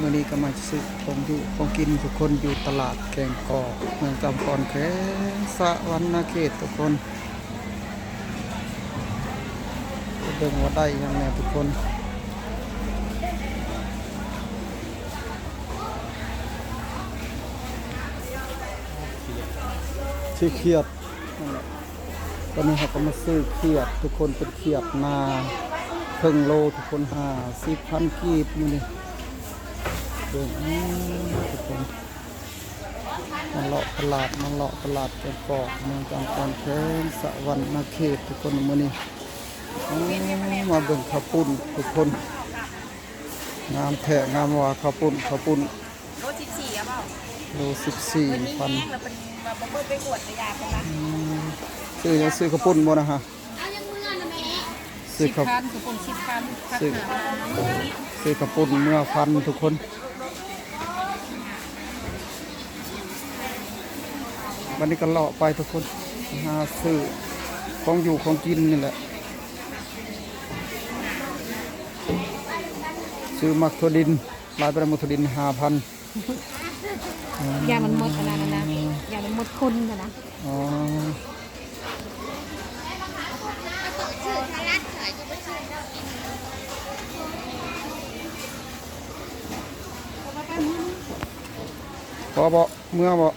มื่อนี้ก็มาซื้อของอยู่ของกินทุกคนอยู่ตลาดแกงกอกเมืองกำปอนแขงสะวรรณเขตทุกคนเบิ่งว่าได้ยังไงทุกคนซื้อเขียดตอนนี้เขาก็มาซื้อเขียดทุกคนเป็นเขียดนาเพิ่งโลทุกคนห้าสิบพันกีบนี่ นี่เบิ่งอื้อทุกคนมาเลาะตลาดมาเลาะตลาดแกงกอกเมืองกำปอนแข้งสะวรรณเขตทุกคนมื้อนี้อื้อมาเบิ่งข้าวปุ้นทุกคน งามแท้งามว่าข้าวปุ้นข้าวปุ้นรถสิบสี่อะเปล่าโลสิบสี่มันมีพันแห้งแล้วเป็นแบบบ่เบิดไปกวดกระยาคนละซื้อยังซื้อข้าวปุ้นบ่นะฮะซื้อข้าวพันทุกคนสิบพันพันซื้อหาซื้อข้าวปุ้นเมื่อพันทุกคน วันนี้ก็เลาะไปทุกคนหาซื้อของอยู่ของกินนี่แหละซื้อมักถั่วดินลายไปแล้วมักถั่วดินห้าพันยามันหมดอันนั้นนะนะยามันหมดคนนะนะอ๋อพอบ่เมื่อบ่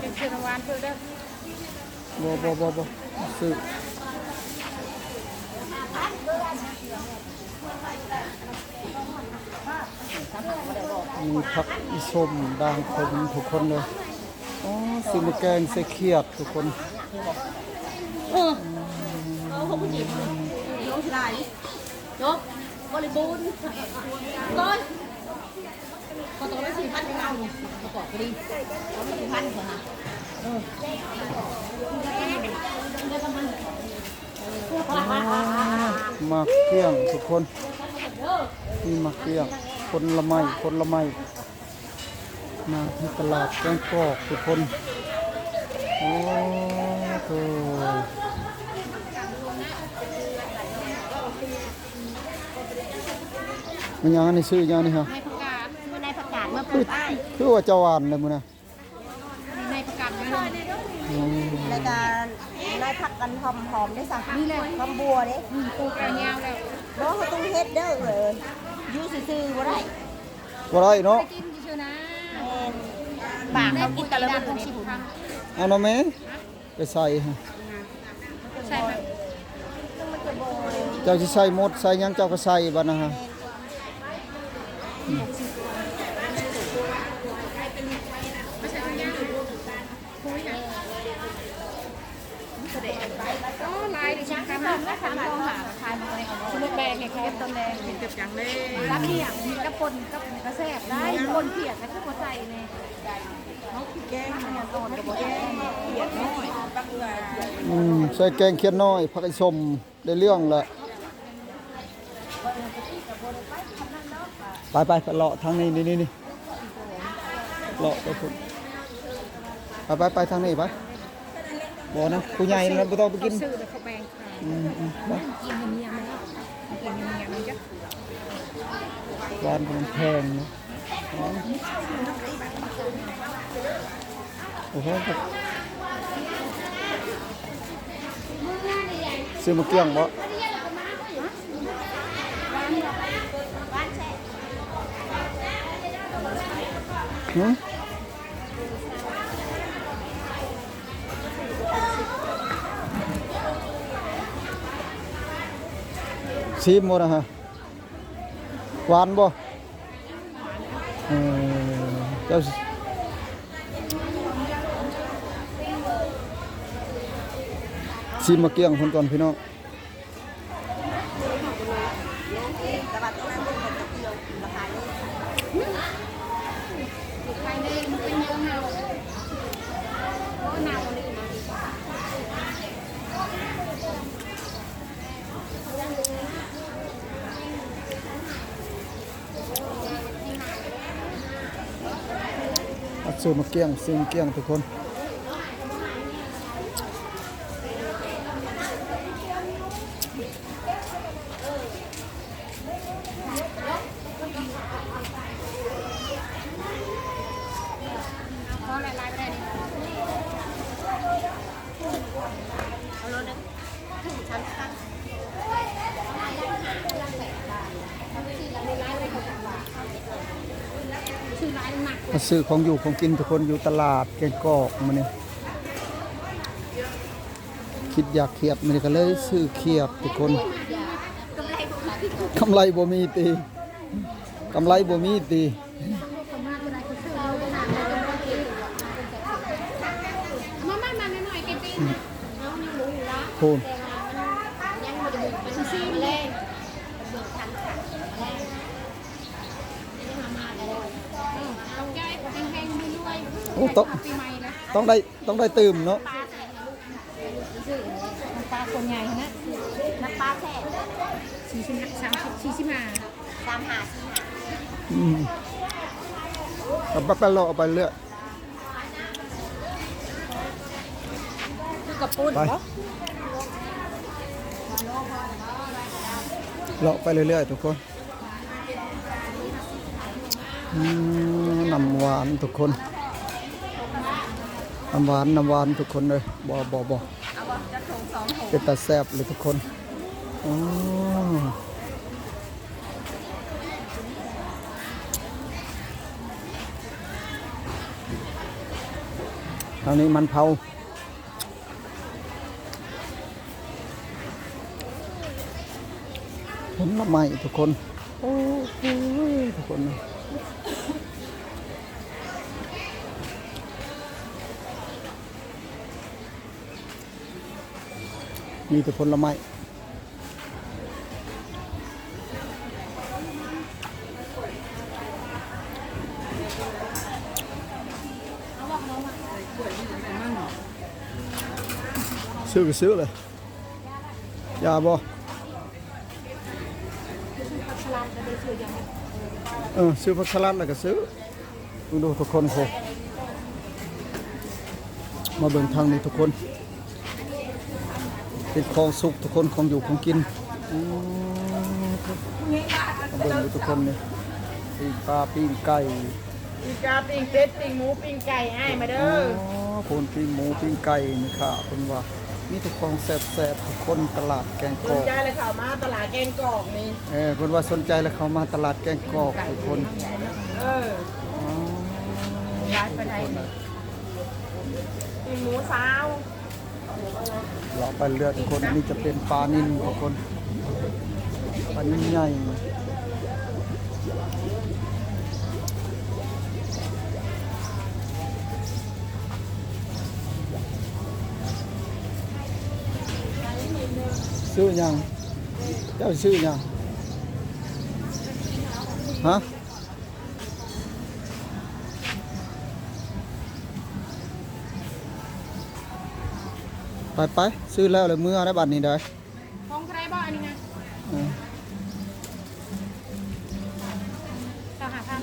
เป็นเชื้อวานเพื่อเด้อ บ่บ่บ่บ่ซื้อมีผักอีส้มดางขมทุกคนเลยอ๋อซื้อมาแกงใส่เขียดทุกคนเอาเขาผู้หญิงน้องชายจบบริบูรณ์ก้อนก็ต้องได้สี่พันให้เราประกอบก็ดีเอาไม่สี่พันก่อนนะ หมากเกี้ยงทุกคนนี่หมากเกี้ยงคนละไม้คนละไม้มาที่ตลาดแกงกอกทุกคนโอ้โหมันยังอันนี้ซื้อยังนี่ฮะในประกาศเมื่อในประกาศเมื่อคือคือว่าเจาวานเลยมึงนะ ในประกาศเลย อืม ในการนายผักกันหอมหอมๆได้สั่งนี่เลยหอมบัวเด้ปลูกยาวแล้วน้องเขาต้องเฮ็ดเด้อเลยอยูซื่อๆบ่ได้ว่าไรเนาะกินชื่อนะแม่นปากเขากินแต่ละมื้อสินี่บพุ่นพันเอาเนาะแม่ไปใส่ฮะใช่ไหมเจ้าสิใส่หมดใส่หยังเจ้าก็ใส่บัดนะฮะ ก็ลายดิฉันทำแล้วทำต้องหาขายมาเลย คุณแบงไงครับต้นแดงเก็บอย่างเลยรับเพียงกระปนกระกระแสบได้คนเพียกนะคือหัวใจเนี่ยเขาแกงมันตอนกับแกงเพียกน้อยปักเกลืออืมใส่แกงเขียดน้อยผักอีส้มได้เรื่องละไปไปไปเลาะทางนี้นี่นี่นี่เลาะไปพุ่นไปไปไปทางนี้ไปบ่นะผู้ใหญ่นะบ่ต้องไปกินซื้อแล้วเขาแบงอืมอืมไปกินเมียมัน กินเมียมันจ้ะบ้านมันแพงนะโอ้โหซื้อมาเกลี้ยงบ่หืม ชิมหมนะฮะหวานบ่เออเจ้าสิชิมมาเกียงคนก่อนพี่น้องแต่ว่าตรงนั้นเป็นแบบกิโลราคานี้ภายในมันเป็นเนื้อเนาเนาเลย เอาซื้อมาเกี้ยงซื้อมเกี้ยงทุกคน ถึงชั้นค่ะ ชื่อร้านหนัก มาซื้อของอยู่ของกินทุกคนอยู่ตลาดแกงกอกมาเนี่ยคิดอยากเขียบมันก็เลยซื้อเขียบทุกคนกำไรบ่มีตีกำไรบ่มีตีมามามาหน่อยๆแกตีนเอาหนึ่งหมูอยู่ละ พูน ยังมันจะเป็นซีแรงเบิกทันค่ะแรงนี่มามาแล้วเอาใจแห้งๆด้วย โอ้ ต้องปีใหม่นะต้องได้ต้องได้ตื่มเนาะปลาใส่ซื้อน้ำปลาคนใหญ่นะน้ำปลาแซ่บสี่สิบสามสิบสี่สิบห้าตามหาที่หาอืมเอาไปไปรอเอาไปเรื่อยคือกระปุ้นไปเนาะเลาะไปเรื่อยๆทุกคนอืมน้ำหวานทุกคน น้ำหวานน้ำหวานทุกคนเลยบ่บ่บ่เอาว่าจะถงสองถงเป็นตาแซ่บเลยทุกคนอ๋อทางนี้มันเผาผลไม้ทุกคน โอ้โหทุกคนนะ มีแต่ผลไม้ซื้อก็ซื้อเลยยาบ่เออซื้อผักสลัดแล้วก็ซื้อดูทุกคนโคมาเบิ่งทางนี้ทุกคน เป็นของสุกทุกคนของอยู่ของกินอืมมาเบิ่งดูทุกคนนี่ปิ้งปลาปิ้งไก่ปิ้งกาปิ้งเป็ดปิ้งหมูปิ้งไก่ให้มาเด้อ๋ออโคนปิ้งหมูปิ้งไก่นี่ค่ะเป็นว่ามีทุกของแซ่บๆทุกคนตลาดแกงกสอนกใจเลยข่าวมาตลาดแกงกอกนี่เออเพิ่นว่าสนใจแล้วเขามาตลาดแกงกอกทุกคนเอออ๋อย้ายไปไหนปิ้งหมูสาว เราไปเรือทุกคนนี่จะเป็นปลานิ่นทุกคนปลานิ่นใหญ่ซื้อยังเจ้าซื้อยังฮะ ไปไปซื้อแล้วเลยมือได้บัตรนี้ได้ของใครบ้างอันนี้นะเออเราหาพัน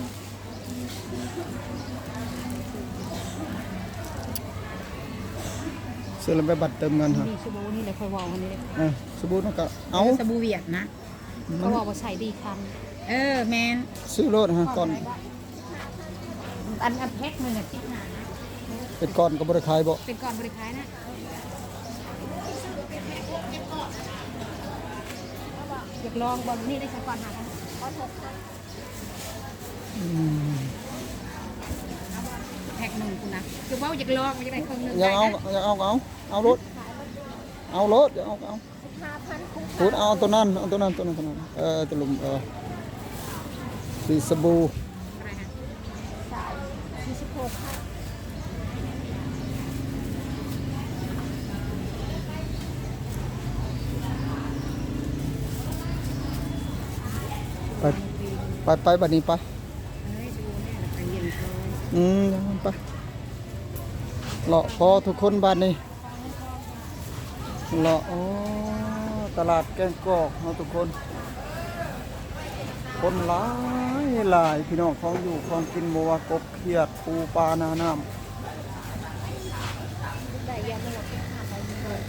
ซื้อแล้วไปบัตรเติมเงินฮะนี่สบู่นี่เลยค่อยวางอันนี้เลยเออสบู่นั่นก็เอาสบู่เวียดนะเขาบอกว่าใส่ดีคันเออแมนซื้อรถฮะก่อนอันอันแพ็คหนึ่งอะคิดหนาเป็นก่อนก็บริขายบ่เป็นก่อนบริขายนะ อยากลองบอลนี่ได้สักก่อนหาพันแพ็คหนึ่งคุณนะคือว่าอยากลองอยากได้เครื่องหนึ่งยังเอาได้นะยังเอาเอาเอารถเอารถอย่าเอาเอาห้าพันคุ้มพูดเอาตัวนั้นเอาตัวนั้นตัวนั้นตัวนั้นเออตัวลุมเออสีสบู่ อะไรฮะ สายสี่สิบหกค่ะ ไป ไปไปบัดนี้ไปเฮ้ยดูเนี่ยไปอืมไปเลาะพอทุกคนบัดนี้เลาะอ๋อตลาดแกงกอกเนาะทุกคน คนหลายหลายพี่น้องของอยู่ของกินบัวากบเขียดปูปลานาน้ำ แต่ยังไม่หมดค่ะไปเลย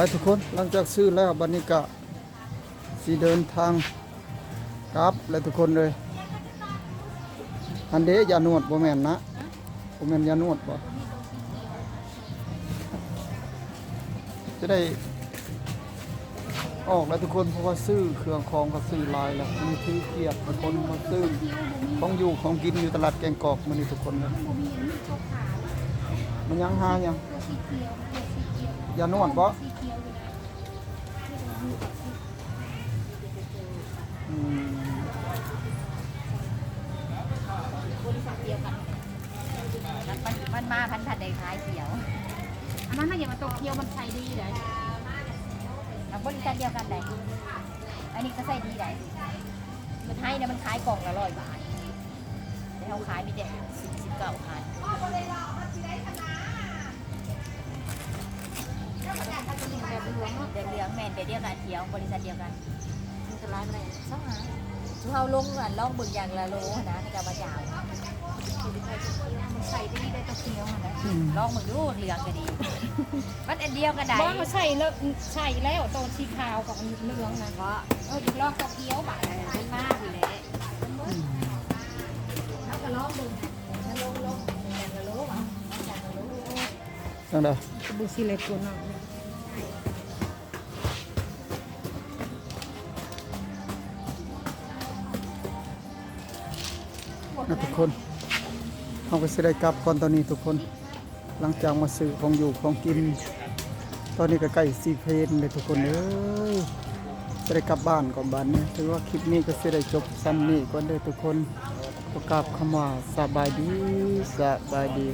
ไปทุกคนหลังจากซื้อแล้วบันนี้กะสสิเดินทางกลับแล้วทุกคนเลยอันเดยานวดบ่แม่นนะบ่แม่นยานวดบ่จะได้ออกแล้วทุกคนเพราะว่าซื้อเครื่องของก็ซื้อลายแล้วมีถือเกียบทุกคนมาซื้อของอยู่ของกินอยู่ตลาดแกงกอกมื้อนี้ทุกคนเลยมันยังหายังยานวดบ่ ในขายเขียว อันนั้นน่ะอย่ามาตกเคียวมันใส่ดีเลยบริษัทเดียวกันเลยอันนี้ก็ใส่ดีเลยมันให้เนี่ยมันขายกล่องละร้อยบาทแต่เขาขายมีแต่สิบสิบเก้าพันแต่เหลืองแมนแต่เดียวกันเขียวบริษัทเดียวกันมันจะร้ายอะไรช่องหาทุกเขาลงกันลองเบิ่งอย่างละโลนะเขาจะมาจ่าย มันใส่ได้ได้ตัวเคียวนะลองมือดูเหลืองก็ดีมันอันเดียวกันได้บ้าใช่แล้วใช่แล้วตอนสีขาวกับเหลืองนะก็เออลองตัวเคียวบาทเป็นมากอยู่แล้วแล้วก็ลองดูมันลงลงอย่างละโลอะอย่างละโลจังได๋บุสิเลตัวน้องนะทุกคน เขาก็สิได้กลับก่อนตอนนี้ทุกคน หลังจากมาซื้อของอยู่ของกิน ตอนนี้ก็ใกล้สีเพลนเลยทุกคนเอ้ยจะได้กลับบ้านก่อนบ้านนี้ถือว่าคลิปนี้ก็สิได้จบซ้ำนี้ก่อนเด้อทุกคนประกาบคำว่าสบายดีสบายดี